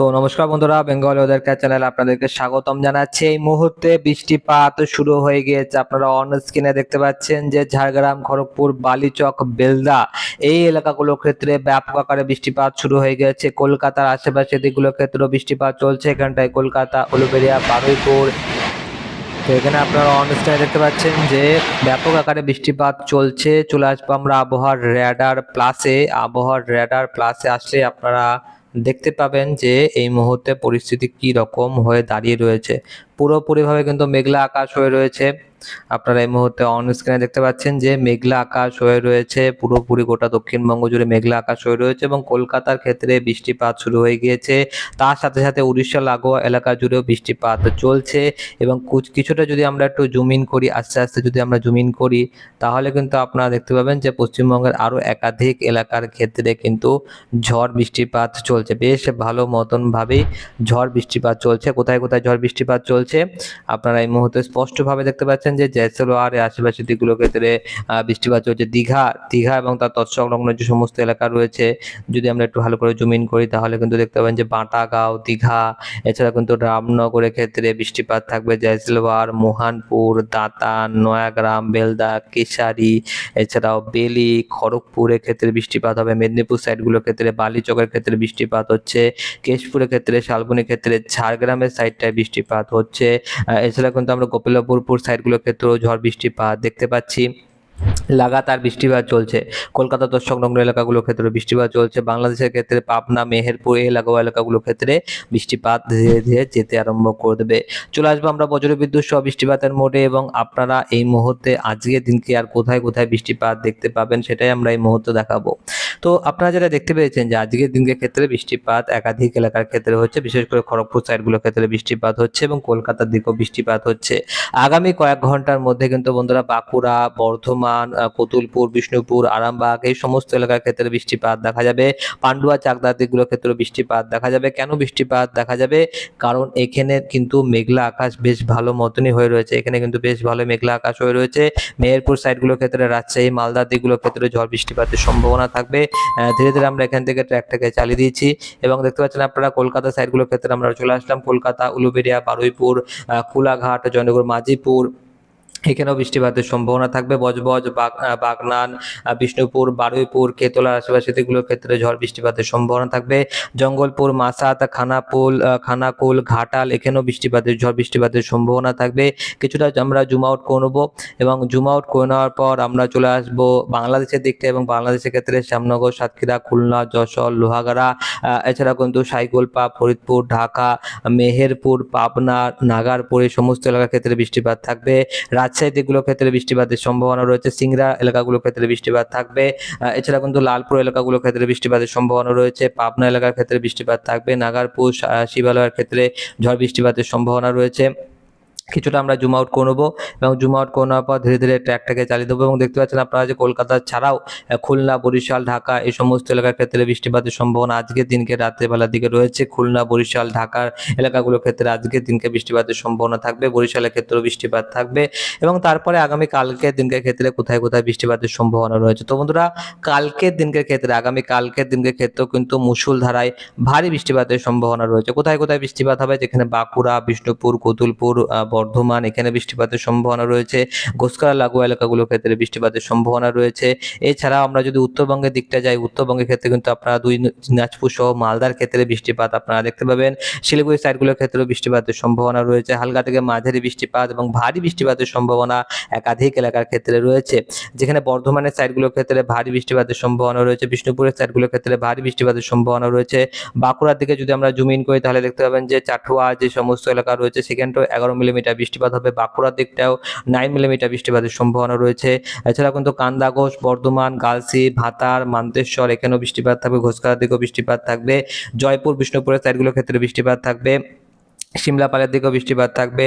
তো নমস্কার বন্ধুরা, বেঙ্গল ওদের চ্যানেল আপনাদেরকে স্বাগতম জানাচ্ছি। এই মুহূর্তে বৃষ্টিপাত শুরু হয়ে গিয়েছে। আপনারা অন স্ক্রিনে দেখতে পাচ্ছেন যে ঝাড়গ্রাম, খড়গপুর, বালিচক, বেলদা এই এলাকাগুলোর ক্ষেত্রে ব্যাপক আকারে বৃষ্টিপাত শুরু হয়ে গেছে কলকাতার আশেপাশে দিকগুলোর ক্ষেত্রেও বৃষ্টিপাত চলছে। এখানটায় কলকাতা, উলুবেড়িয়া, বারুইপুর। তো এখানে আপনারা অনুষ্ঠানে দেখতে পাচ্ছেন যে ব্যাপক আকারে বৃষ্টিপাত চলছে। চলে আসব আমরা আবহাওয়ার র্যাডার প্লাসে আবহাওয়ার র্যাডার প্লাসে আসলে আপনারা দেখতে পাবেন যে এই মুহূর্তে পরিস্থিতি কি রকম হয়ে দাঁড়িয়ে রয়েছে। পুরোপুরিভাবে কিন্তু মেঘলা আকাশ হয়ে রয়েছে। আপনারা এই মুহূর্তে অন স্ক্রিনে দেখতে পাচ্ছেন যে মেঘলা আকাশ হয়ে রয়েছে, পুরোপুরি গোটা দক্ষিণবঙ্গ জুড়ে মেঘলা আকাশ হয়ে রয়েছে এবং কলকাতার ক্ষেত্রে বৃষ্টিপাত শুরু হয়ে গিয়েছে। তার সাথে সাথে উড়িষ্যা লাগোয়া এলাকা জুড়েও বৃষ্টিপাত চলছে এবং কিছুটা যদি আমরা একটু জুম ইন করি, আস্তে আস্তে যদি আমরা জুম ইন করি, তাহলে কিন্তু আপনারা দেখতে পাবেন যে পশ্চিমবঙ্গের আরও একাধিক এলাকার ক্ষেত্রে কিন্তু ঝড় বৃষ্টিপাত চলছে। বেশ ভালো মতনভাবেই ঝড় বৃষ্টিপাত চলছে। কোথায় কোথায় ঝড় বৃষ্টিপাত চলছে? আপনারা এই মুহূর্তে স্পষ্টভাবে দেখতে পাচ্ছেন যে জয়সলওয়ার এর আশেপাশের ক্ষেত্রে বৃষ্টিপাত চলছে। দীঘা দীঘা এবং তার তৎসংলগ্ন যে সমস্ত এলাকা রয়েছে, যদি আমরা একটু ভালো করে জুম ইন করি, তাহলে কিন্তু দেখতে পাবেন যে বাঁটাগাঁও, দীঘা, এছাড়া কিন্তু রামনগরের ক্ষেত্রে বৃষ্টিপাত থাকবে জয়সলওয়ার মোহানপুর, দাঁতান, নয়াগ্রাম, বেলদা, কেশারি, এছাড়াও বেলি, খড়গপুরের ক্ষেত্রে বৃষ্টিপাত হবে। মেদিনীপুর সাইডগুলোর ক্ষেত্রে, বালিচকের ক্ষেত্রে বৃষ্টিপাত হচ্ছে। কেশপুরের ক্ষেত্রে, শালবনির ক্ষেত্রে, ঝাড়গ্রামের সাইডটায় বৃষ্টিপাত হচ্ছে। এছাড়া কিন্তু আমরা গোপালপুরপুর সাইডগুলোর ক্ষেত্রেও ঝড় বৃষ্টিপাত দেখতে পাচ্ছি। লাগাতার বৃষ্টিপাত চলছে। কলকাতা তো সংলগ্ন এলাকাগুলোর ক্ষেত্রে বৃষ্টিপাত চলছে। বাংলাদেশের ক্ষেত্রে পাবনা, মেহেরপুর এই এলাকা এলাকাগুলোর ক্ষেত্রে বৃষ্টিপাত ধীরে ধীরে যেতে আরম্ভ করে দেবে। চলে আসব আমরা বজ্রবিদ্যুৎ সহ বৃষ্টিপাতের মোডে এবং আপনারা এই মুহূর্তে আজকের দিনকে আর কোথায় কোথায় বৃষ্টিপাত দেখতে পাবেন সেটাই আমরা এই মুহূর্তে দেখাবো। তো আপনারা যেটা দেখতে পেয়েছেন যে আজকের দিনকে ক্ষেত্রে বৃষ্টিপাত একাধিক এলাকার ক্ষেত্রে হচ্ছে, বিশেষ করে খড়গপুর সাইডগুলোর ক্ষেত্রে বৃষ্টিপাত হচ্ছে এবং কলকাতার দিকেও বৃষ্টিপাত হচ্ছে। আগামী কয়েক ঘণ্টার মধ্যে কিন্তু বন্ধুরা বাঁকুড়া, বর্ধমান কতুলপুর, বিষ্ণুপুর, আরামবাগ এই সমস্ত এলাকার ক্ষেত্রে বৃষ্টিপাত দেখা যাবে। পান্ডুয়া চাকদার দিকগুলোর ক্ষেত্রে বৃষ্টিপাত দেখা যাবে। কেন বৃষ্টিপাত দেখা যাবে? কারণ এখানে কিন্তু মেঘলা আকাশ বেশ ভালো মতনই হয়ে রয়েছে। এখানে কিন্তু বেশ ভালো মেঘলা আকাশ হয়ে রয়েছে। মেহেরপুর সাইডগুলোর ক্ষেত্রে রাজশাহী মালদার দিকগুলোর ক্ষেত্রে ঝড় বৃষ্টিপাতের সম্ভাবনা থাকবে। ধীরে ধীরে আমরা এখান থেকে ট্র্যাকটাকে চালিয়ে দিয়েছি। এবং দেখতে পাচ্ছেন আপনারা কলকাতা সাইডগুলোর ক্ষেত্রে আমরা চলে আসলাম। কলকাতা, উলুবেড়িয়া, বারুইপুর কুলাঘাট, জয়নগর মাঝিপুর এখানেও বৃষ্টিপাতের সম্ভাবনা থাকবে। বজবজ, বাগ- বাগনান বিষ্ণুপুর, বারুইপুর, কেতলার আশেপাশে দিকগুলোর ক্ষেত্রে ঝড় বৃষ্টিপাতের সম্ভাবনা থাকবে। জঙ্গলপুর, মাসাত, খানাপুল খানাকুল, ঘাটাল, এখানেও বৃষ্টিপাতের ঝড় বৃষ্টিপাতের সম্ভাবনা থাকবে। কিছুটা আমরা জুম আউট করে নেব এবং জুম আউট করে নেওয়ার পর আমরা চলে আসব বাংলাদেশের দিকটা এবং বাংলাদেশের ক্ষেত্রে শ্যামনগর, সাতক্ষীরা, খুলনা, যশোর, লোহাগাড়া এছাড়া কিন্তু সাইগোলপা ফরিদপুর, ঢাকা, মেহেরপুর, পাবনা, নাগারপুর, এই সমস্ত এলাকার ক্ষেত্রে বৃষ্টিপাত থাকবে। রাজশাহী দিকগুলোর ক্ষেত্রে বৃষ্টিপাতের সম্ভাবনা রয়েছে। সিংড়া এলাকাগুলোর ক্ষেত্রে বৃষ্টিপাত থাকবে। এছাড়া কিন্তু লালপুর এলাকাগুলোর ক্ষেত্রে বৃষ্টিপাতের সম্ভাবনা রয়েছে। পাবনা এলাকার ক্ষেত্রে বৃষ্টিপাত থাকবে। নাগারপুর শিবালয়ের ক্ষেত্রে ঝড় বৃষ্টিপাতের সম্ভাবনা রয়েছে। কিছুটা আমরা জুম আউট করে নেব এবং জুম আউট করে নেওয়ার পর ধীরে ধীরে ট্র্যাকটাকে চালিয়ে দেবো এবং দেখতে পাচ্ছেন আপনারা যে কলকাতা ছাড়াও খুলনা, বরিশাল, ঢাকা এই সমস্ত এলাকার ক্ষেত্রে বৃষ্টিপাতের সম্ভাবনা আজকের দিনকে রাত্রেবেলার দিকে রয়েছে। খুলনা, বরিশাল, ঢাকার এলাকাগুলোর ক্ষেত্রে আজকের দিনকে বৃষ্টিপাতের সম্ভাবনা থাকবে, বরিশালের ক্ষেত্রেও বৃষ্টিপাত থাকবে এবং তারপরে আগামী কালকের দিনকের ক্ষেত্রে কোথায় কোথায় বৃষ্টিপাতের সম্ভাবনা রয়েছে। তো বন্ধুরা, কালকের দিনকের ক্ষেত্রে, আগামী কালকের দিনকের ক্ষেত্রেও কিন্তু মুসুলধারায় ভারী বৃষ্টিপাতের সম্ভাবনা রয়েছে। কোথায় কোথায় বৃষ্টিপাত হবে? যেখানে বাঁকুড়া, বিষ্ণুপুর, কতুলপুর বর্ধমান, এখানে বৃষ্টিপাতের সম্ভাবনা রয়েছে। ঘোষকরা, লাগোয়া এলাকাগুলোর ক্ষেত্রে বৃষ্টিপাতের সম্ভাবনা রয়েছে। এছাড়াও আমরা যদি উত্তরবঙ্গের দিকটা যাই, উত্তরবঙ্গের ক্ষেত্রে কিন্তু আপনারা দুই দিনাজপুর সহ মালদার ক্ষেত্রে বৃষ্টিপাত আপনারা দেখতে পাবেন। শিলিগুড়ি সাইডগুলোর ক্ষেত্রেও বৃষ্টিপাতের সম্ভাবনা রয়েছে। হালকা থেকে মাঝারি বৃষ্টিপাত এবং ভারী বৃষ্টিপাতের সম্ভাবনা একাধিক এলাকার ক্ষেত্রে রয়েছে। যেখানে বর্ধমানের সাইডগুলোর ক্ষেত্রে ভারী বৃষ্টিপাতের সম্ভাবনা রয়েছে। বিষ্ণুপুরের সাইডগুলোর ক্ষেত্রে ভারী বৃষ্টিপাতের সম্ভাবনা রয়েছে। বাঁকুড়ার দিকে যদি আমরা জুম ইন করি, তাহলে দেখতে পাবেন যে চাটুয়া যে সমস্ত এলাকা রয়েছে, সেখানটাও এগারো মিলিমিটার বৃষ্টিপাত হবে, বাঁকুড়ার দিকটাও নাইন মিলিমিটার বৃষ্টিপাতের সম্ভাবনা রয়েছে। এছাড়া কিন্তু কান্দাঘোষ বর্ধমান, গালসি, ভাতার, মান্তেশ্বর এখানেও বৃষ্টিপাত থাকবে ঘোষকার দিকেও বৃষ্টিপাত থাকবে। জয়পুর, বিষ্ণুপুরের সাইডগুলোর ক্ষেত্রে বৃষ্টিপাত থাকবে। সিমলাপালের দিকেও বৃষ্টিপাত থাকবে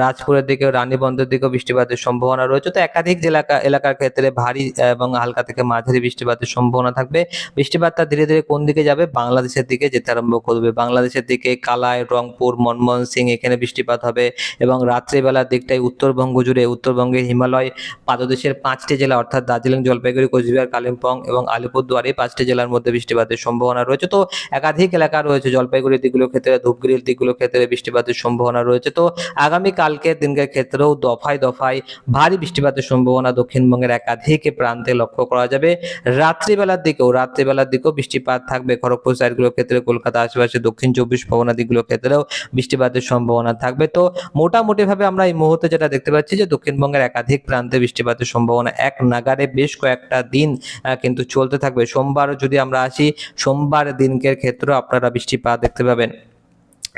রাজপুরের দিকেও, রানীবন্ধের দিকেও বৃষ্টিপাতের সম্ভাবনা রয়েছে। তো একাধিক জেলা এলাকার ক্ষেত্রে ভারী এবং হালকা থেকে মাঝারি বৃষ্টিপাতের সম্ভাবনা থাকবে। বৃষ্টিপাতটা ধীরে ধীরে কোন দিকে যাবে? বাংলাদেশের দিকে যেতে আরম্ভ করবে। বাংলাদেশের দিকে কালায় রংপুর, মনমোহন সিং এখানে বৃষ্টিপাত হবে এবং রাত্রিবেলার দিকটায় উত্তরবঙ্গ জুড়ে। উত্তরবঙ্গের হিমালয় পাদদেশের পাঁচটি জেলা অর্থাৎ দার্জিলিং, জলপাইগুড়ি, কোচবিহার, কালিম্পং এবং আলিপুরদুয়ার এই পাঁচটি জেলার মধ্যে বৃষ্টিপাতের সম্ভাবনা রয়েছে। তো একাধিক এলাকা রয়েছে জলপাইগুড়ির দিকগুলোর ক্ষেত্রে, ধূপগুড়ির দিকগুলোর ক্ষেত্রে বৃষ্টিপাতের সম্ভাবনা রয়েছে। তো আগামী কালকের দিনকের ক্ষেত্রেও দফায় দফায় ভারী বৃষ্টিপাতের সম্ভাবনা দক্ষিণবঙ্গের একাধিক প্রান্তে লক্ষ্য করা যাবে। রাত্রিবেলার দিকেও রাত্রিবেলার দিকেও বৃষ্টিপাত থাকবে। খড়গপুর সাইডগুলোর ক্ষেত্রে, কলকাতা আশেপাশে, দক্ষিণ চব্বিশ পরগনা দিকগুলোর ক্ষেত্রেও বৃষ্টিপাতের সম্ভাবনা থাকবে। তো মোটামুটিভাবে আমরা এই মুহূর্তে যেটা দেখতে পাচ্ছি যে দক্ষিণবঙ্গের একাধিক প্রান্তে বৃষ্টিপাতের সম্ভাবনা এক নাগারে বেশ কয়েকটা দিন কিন্তু চলতে থাকবে। সোমবার যদি আমরা আসি, সোমবার দিনকের ক্ষেত্রেও আপনারা বৃষ্টিপাত দেখতে পাবেন।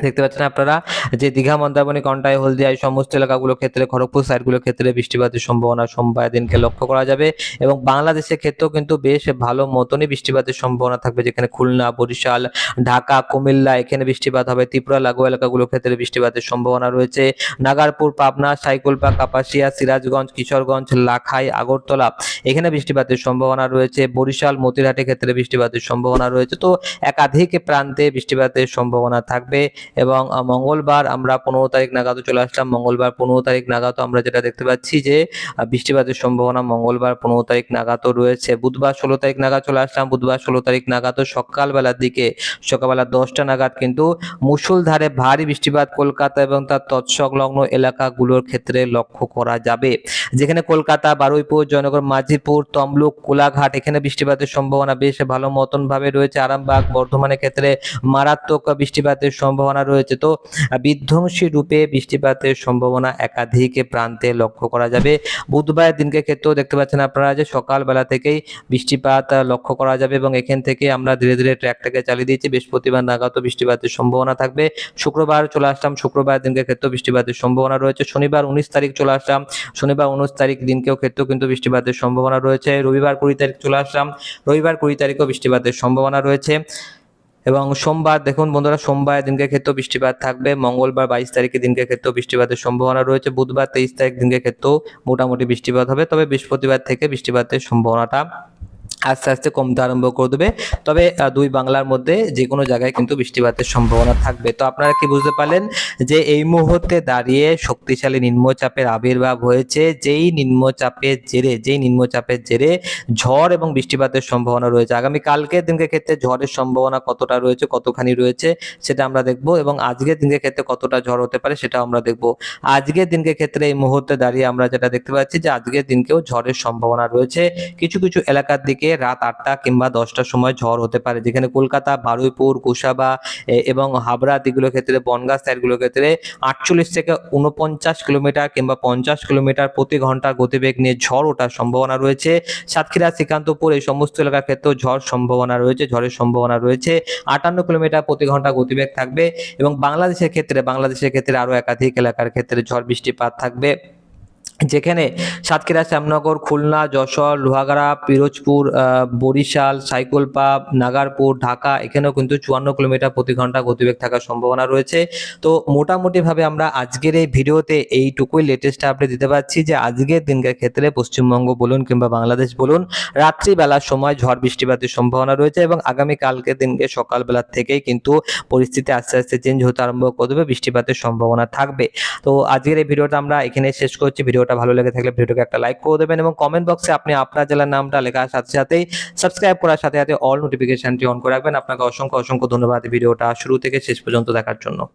দেখতে পাচ্ছেন আপনারা যে দীঘা, মন্দারমণি, কন্টাই, হলদিয়া এই সমস্ত এলাকাগুলোর ক্ষেত্রে, খড়গপুর সাইডগুলোর ক্ষেত্রে বৃষ্টিপাতের সম্ভাবনা সোমবার দিনকে লক্ষ্য করা যাবে এবং বাংলাদেশের ক্ষেত্রেও কিন্তু বেশ ভালো মতনই বৃষ্টিপাতের সম্ভাবনা থাকবে যেখানে খুলনা, বরিশাল, ঢাকা, কুমিল্লা এখানে বৃষ্টিপাত হবে। ত্রিপুরা লাগু এলাকাগুলোর ক্ষেত্রে বৃষ্টিপাতের সম্ভাবনা রয়েছে। নাগারপুর, পাবনা, সাইকুলপা, কাপাসিয়া, সিরাজগঞ্জ, কিশোরগঞ্জ, লাখাই, আগরতলা এখানে বৃষ্টিপাতের সম্ভাবনা রয়েছে। বরিশাল, মতিরহাটের ক্ষেত্রে বৃষ্টিপাতের সম্ভাবনা রয়েছে। তো একাধিক প্রান্তে বৃষ্টিপাতের সম্ভাবনা থাকবে। এবং মঙ্গলবার আমরা পনেরো তারিখ নাগাদও চলে আসলাম। মঙ্গলবার পনেরো তারিখ নাগাদও আমরা যেটা দেখতে পাচ্ছি যে বৃষ্টিপাতের সম্ভাবনা মঙ্গলবার পনেরো তারিখ নাগাদও রয়েছে। বুধবার ষোলো তারিখ নাগাদ চলে আসলাম। বুধবার ষোলো তারিখ নাগাদও সকালবেলার দিকে, সকালবেলা দশটা নাগাদ কিন্তু মুষলধারে ভারী বৃষ্টিপাত কলকাতা এবং তার তৎসংলগ্ন এলাকাগুলোর ক্ষেত্রে লক্ষ্য করা যাবে। যেখানে কলকাতা, বারুইপুর, জয়নগর, মাঝিপুর, তমলুক, কোলাঘাট, এখানে বৃষ্টিপাতের সম্ভাবনা বেশ ভালো মতন ভাবে রয়েছে। আরামবাগ, বর্ধমানের ক্ষেত্রে মারাত্মক বৃষ্টিপাতের সম্ভাবনা রয়েছে। তো বিধ্বংসী রূপে বৃষ্টিপাতের সম্ভাবনা একাধিক প্রান্তে লক্ষ্য করা যাবে। বুধবার দিনকে ক্ষেত্রেও দেখতে পাচ্ছেন আপনারা যে সকালবেলা থেকেই বৃষ্টিপাত লক্ষ্য করা যাবে এবং এখান থেকে আমরা ধীরে ধীরে ট্র্যাকটাকে চালিয়ে দিয়েছি। বৃহস্পতিবার নাগাদও বৃষ্টিপাতের সম্ভাবনা থাকবে। শুক্রবার চলে আসলাম। শুক্রবার দিনকে ক্ষেত্রেও বৃষ্টিপাতের সম্ভাবনা রয়েছে। শনিবার উনিশ তারিখ চলে আসলাম। শনিবার উনিশ তারিখ দিনকেও ক্ষেত্রেও কিন্তু বৃষ্টিপাতের সম্ভাবনা রয়েছে। রবিবার কুড়ি তারিখ চলে আসলাম। রবিবার কুড়ি তারিখও বৃষ্টিপাতের সম্ভাবনা রয়েছে। এবং সোমবার, দেখুন বন্ধুরা, সোমবার দিনকে ক্ষেত্রেও বৃষ্টিপাত থাকবে। মঙ্গলবার বাইশ তারিখের দিনকে ক্ষেত্রেও বৃষ্টিপাতের সম্ভাবনা রয়েছে। বুধবার তেইশ তারিখ দিনকে ক্ষেত্রেও মোটামুটি বৃষ্টিপাত হবে। তবে বৃহস্পতিবার থেকে বৃষ্টিপাতের সম্ভাবনাটা আস্তে আস্তে কমতে আরম্ভ করে দেবে। তবে দুই বাংলার মধ্যে যে কোনো জায়গায় কিন্তু বৃষ্টিপাতের সম্ভাবনা থাকবে। তো আপনারা কি বুঝতে পারলেন যে এই মুহূর্তে দাঁড়িয়ে শক্তিশালী নিম্নচাপের আবির্ভাব হয়েছে, যেই নিম্নচাপের জেরে, যেই নিম্নচাপের জেরে ঝড় এবং বৃষ্টিপাতের সম্ভাবনা রয়েছে। আগামী কালকের দিনকে ক্ষেত্রে ঝড়ের সম্ভাবনা কতটা রয়েছে, কতখানি রয়েছে, সেটা আমরা দেখব এবং আজকের দিনকে ক্ষেত্রে কতটা ঝড় হতে পারে সেটা আমরা দেখব। আজকের দিনকে ক্ষেত্রে এই মুহূর্তে দাঁড়িয়ে আমরা যেটা দেখতে পাচ্ছি যে আজকের দিনকেও ঝড়ের সম্ভাবনা রয়েছে। কিছু কিছু এলাকার দিকে রাত আটটা কিংবা দশটার সময় ঝড় হতে পারে, যেখানে কলকাতা, বারুইপুর, কুশাবা এবং হাবড়া দিকগুলোর ক্ষেত্রে, বনগাঁ সাইডগুলোর ক্ষেত্রে আটচল্লিশ থেকে উনপঞ্চাশ কিলোমিটার কিংবা পঞ্চাশ কিলোমিটার প্রতি ঘণ্টার গতিবেগ নিয়ে ঝড় ওঠার সম্ভাবনা রয়েছে। সাতক্ষীরা, শ্রীকান্তপুর এই সমস্ত এলাকার ক্ষেত্রেও ঝড় সম্ভাবনা রয়েছে, ঝড়ের সম্ভাবনা রয়েছে। আটান্ন কিলোমিটার প্রতি ঘণ্টা গতিবেগ থাকবে এবং বাংলাদেশের ক্ষেত্রে বাংলাদেশের ক্ষেত্রে আরও একাধিক এলাকার ক্ষেত্রে ঝড় বৃষ্টিপাত থাকবে। যেখানে সাতক্ষীরা, শ্যামনগর, খুলনা, যশোর, লোহাগাড়া, পিরোজপুর বরিশাল সাইকলপা নাগারপুর, ঢাকা, এখানেও কিন্তু চুয়ান্ন কিলোমিটার প্রতি ঘণ্টা গতিবেগ থাকার সম্ভাবনা রয়েছে। তো মোটামুটিভাবে আমরা আজকের এই ভিডিওতে এইটুকুই লেটেস্ট আপডেট দিতে পারছি যে আজকের দিনকার ক্ষেত্রে পশ্চিমবঙ্গ বলুন কিংবা বাংলাদেশ বলুন, রাত্রিবেলার সময় ঝড় বৃষ্টিপাতের সম্ভাবনা রয়েছে এবং আগামী কালকের দিনকে সকালবেলা থেকেই কিন্তু পরিস্থিতি আস্তে আস্তে চেঞ্জ হতে আরম্ভ করে দেবে বৃষ্টিপাতের সম্ভাবনা থাকবে। তো আজকের এই ভিডিওটা আমরা এখানে শেষ করছি। ভিডিওটা ভালো লেগে থাকলে ভিডিওটাকে একটা লাইক করে দেবেন এবং কমেন্ট বক্সে আপনি আপনার জেলার নামটা লেখার সাথে সাথেই সাবস্ক্রাইব করার সাথে সাথে অল নোটিফিকেশনটি অন করে রাখবেন। আপনাকে অসংখ্য অসংখ্য ধন্যবাদ ভিডিওটা শুরু থেকে শেষ পর্যন্ত দেখার জন্য।